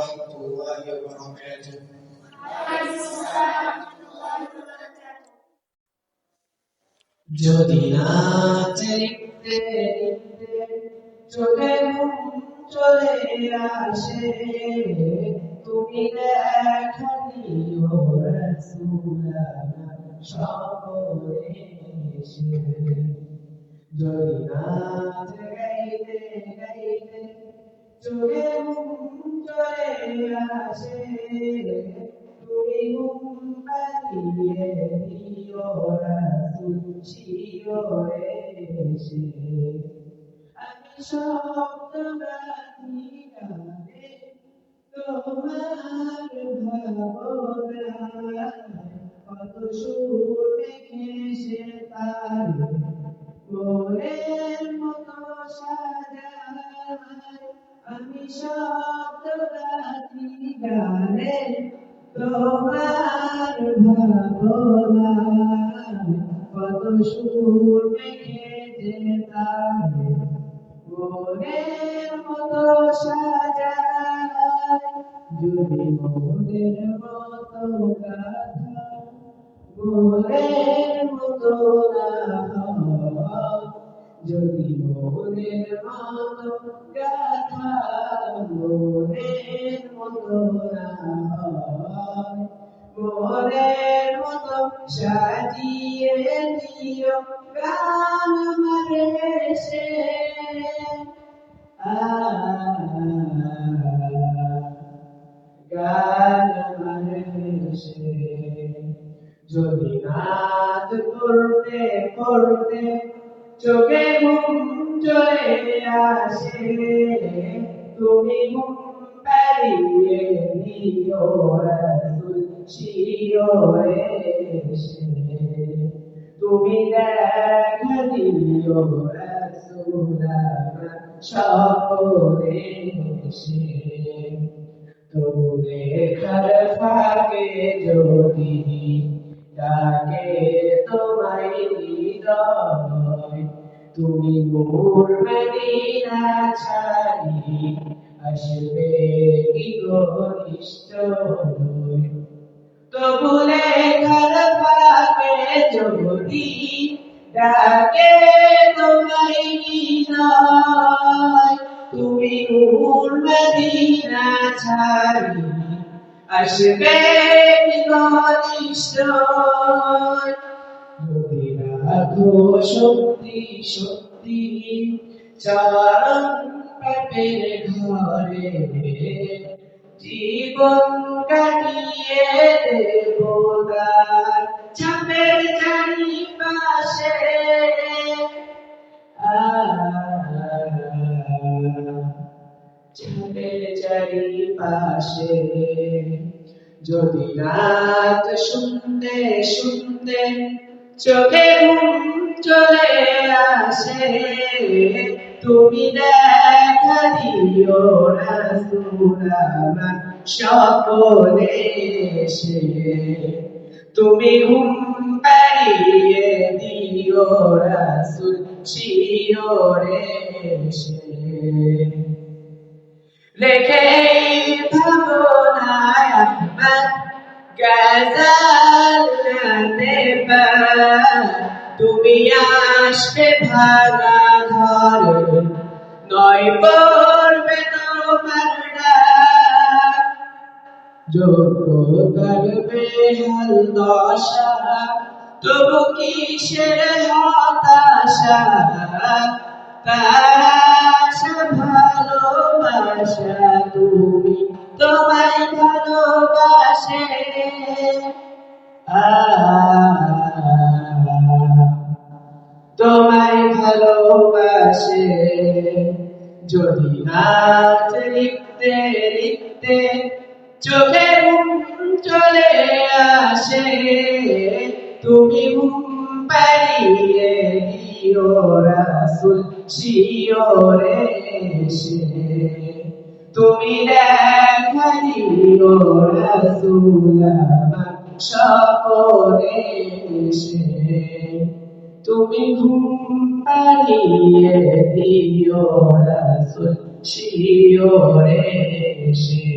ورحمة الله وبركاته যদি নাচ লিখতে লিখতে চলে ঘুম চলে আসে তুমি দেখা দিও রসুলানা সকলে এসে যদি নাচ গাইতে গাইতে চলে ঘুম তুমি ঘুম পাড়িয়ে দিও রাসূল শিওরে এসে আমি শব্দ ভাবনা কত সুর মেখেছে তার মোরের মতো সাজায় যদি মোদের মতো মোরের মতো না যদি মোদের মতো গাথা মোরের মতো মোরের মতো সাজিয়ে দিও, গান মারে সে। যদি নাচ করতে করতে চোখে ঘুম চলে আসে। তুমি ঘুম পাড়িয়ে এসে। তুমি দেখা দিও রসুল সকলে এসে। যদি ডাকে তোমায় তুমি নূর মদিনা ছাড়ি, আসবে কি ঘনিষ্ঠ তবু লেখার ফাঁকে যদি ডাকে তোমায় হৃদয় তুমি নূর মদিনা ছাড়ি, আসবে ঘনিষ্ঠ যদি রাখো শক্তি শক্তি চারণ পাপের ঘরে। জীবন কাটিয়ে দেব তার ছাপের চারিপাশে। ছাদের চারিপাশে। যদি রাত শুনতে শুনতে চোখে চলে আসে। তুমি দেখা দিও রাসূল আমার সকলে এসে। তুমি হুম পাড়িয়ে দিও রাসূল শিওরে এসে। লেখে ভাবনায় গাতে তুমি আসবে ভাঙা ঘরে, নয় পড়বে তোমার ডাক। যোগ্যতার বেহাল দশা, তবু কিসের হতাশা? তারাশা ভালোবাসা তুমি ভালোবাসে যদি নাচ লিখতে লিখতে চোখে চলে আসে, তুমি পাড়িয়ে দিও রাসুল এসে। তুমি রাসুল আমার এসে। তুমি ঘুম পাড়িয়ে দিও রাসুল শিওরে এসে।